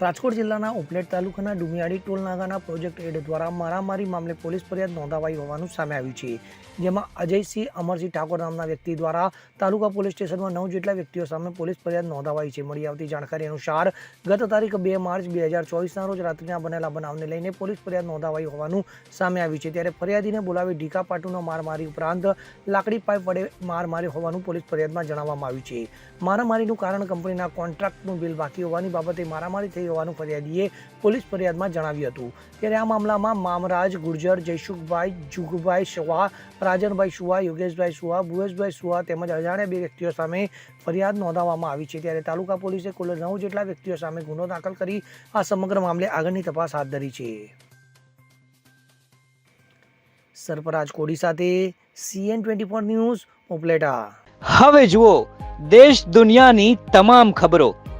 રાજકોટ જિલ્લાના ઉપલેટ તાલુકાના ડુમિયાડી ટોલ નાકાના પ્રોજેક્ટ એડ દ્વારા મારામારી મામલે પોલીસ ફરિયાદ નોંધાવાઈ હોવાનું સામે આવ્યું છે. જેમાં અજયસિંહ અમરસિંહ ઠાકોર નામના વ્યક્તિ દ્વારા તાલુકા પોલીસ સ્ટેશનમાં નવ જેટલા વ્યક્તિઓ સામે પોલીસ ફરિયાદ નોંધાવાઈ છે. મળી આવતી જાણકારી અનુસાર ગત તારીખ બે માર્ચ બે હજાર ચોવીસના રોજ રાત્રિના બનેલા બનાવને લઈને પોલીસ ફરિયાદ નોંધાવાઈ હોવાનું સામે આવ્યું છે. ત્યારે ફરિયાદીને બોલાવી ઢીકા પાટુનો માર ઉપરાંત લાકડી પાઇપ વડે માર હોવાનું પોલીસ ફરિયાદમાં જણાવવામાં આવ્યું છે. મારામારીનું કારણ કંપનીના કોન્ટ્રાક્ટનું બિલ બાકી હોવાની બાબતે મારામારી થઈ હોવાનું ફરિયાદીએ પોલીસ ફરિયાદમાં જણાવ્યું હતું. ત્યારે આ મામલામાં મામરાજ, ગુર્જર, જયસુખભાઈ, જુગભાઈ સુહા રાજનભાઈ સુહા યોગેશભાઈ સુહા ભુવેશભાઈ સુહા તેમજ અજાણ્યા બે વ્યક્તિઓ સામે ફરિયાદ નોંધાવવામાં આવી છે. ત્યારે તાલુકા પોલીસે કુલ નવ જેટલા વ્યક્તિઓ સામે ગુનો દાખલ કરી આ સમગ્ર મામલે આગળની તપાસ હાથ ધરી છે. સરપરાજ કોડી સાથે CN twenty four news, Upleta. હવે જુઓ, દેશ દુનિયાની તમામ ખબરો